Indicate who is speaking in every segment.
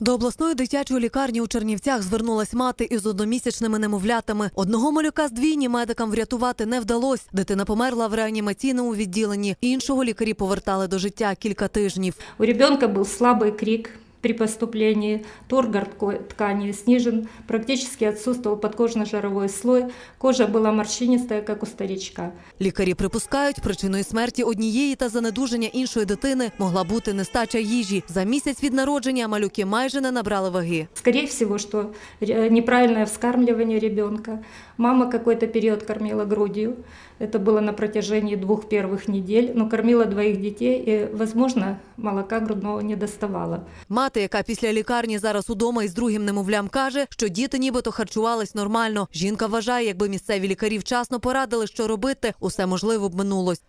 Speaker 1: До обласної дитячої лікарні у Чернівцях звернулась мати із одномісячними немовлятами. Одного малюка з двійні медикам врятувати не вдалось. Дитина померла в реанімаційному відділенні. Іншого лікарі повертали до життя кілька тижнів.
Speaker 2: У дитина був слабий крик при поступлении, тургор тко- ткани снижен, практически отсутствовал подкожно-жировой слой, кожа была морщинистая, как у старичка.
Speaker 1: Лікарі припускають, причиною смерті однієї та занедуження іншої дитини могла бути нестача їжі. За місяць від народження малюки майже не набрали ваги.
Speaker 2: Скорее всего, что ре- неправильное вскармливание ребенка. Мама какой-то период кормила грудью. Это было на протяжении двух первых недель, но кормила двоих детей и, возможно, молока грудного не доставала.
Speaker 1: Мати, яка після лікарні зараз удома із другим немовлям, каже, що діти нібито харчувались нормально. Жінка вважає, якби місцеві лікарі вчасно порадили, що робити, усе можливо б минулось.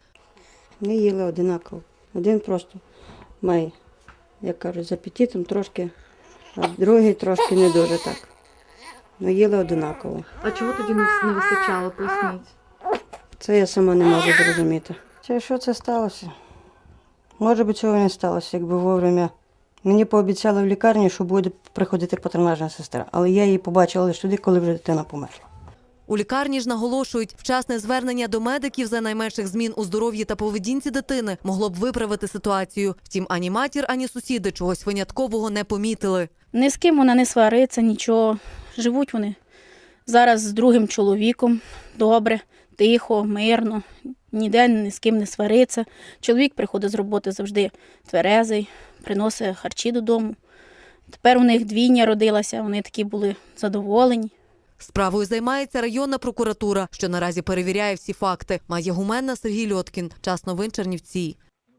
Speaker 3: Не їли одинаково. Один просто має, як кажуть, з апетитом трошки, а другий трошки не дуже так. Ну, їли одинаково.
Speaker 4: А чого тоді не, не вистачало? Поясніть.
Speaker 3: Це я сама не можу зрозуміти. Це що це сталося? Може би цього не сталося, якби вовремя. Мені пообіцяли в лікарні, що буде приходити патронажна сестра, але я її побачила лише тоді, коли вже дитина померла.
Speaker 1: У лікарні ж наголошують, вчасне звернення до медиків за найменших змін у здоров'ї та поведінці дитини могло б виправити ситуацію. Втім, ані матір, ані сусіди чогось виняткового не помітили.
Speaker 5: Ні з ким вона не свариться, нічого. Живуть вони зараз з другим чоловіком. Добре, тихо, мирно, ніде ні з ким не свариться. Чоловік приходить з роботи завжди тверезий, приносить харчі додому. Тепер у них двійня родилася, вони такі були задоволені.
Speaker 1: Справою займається районна прокуратура, що наразі перевіряє всі факти. Має гуменна Сергій Льоткін. Час новин Чернівці.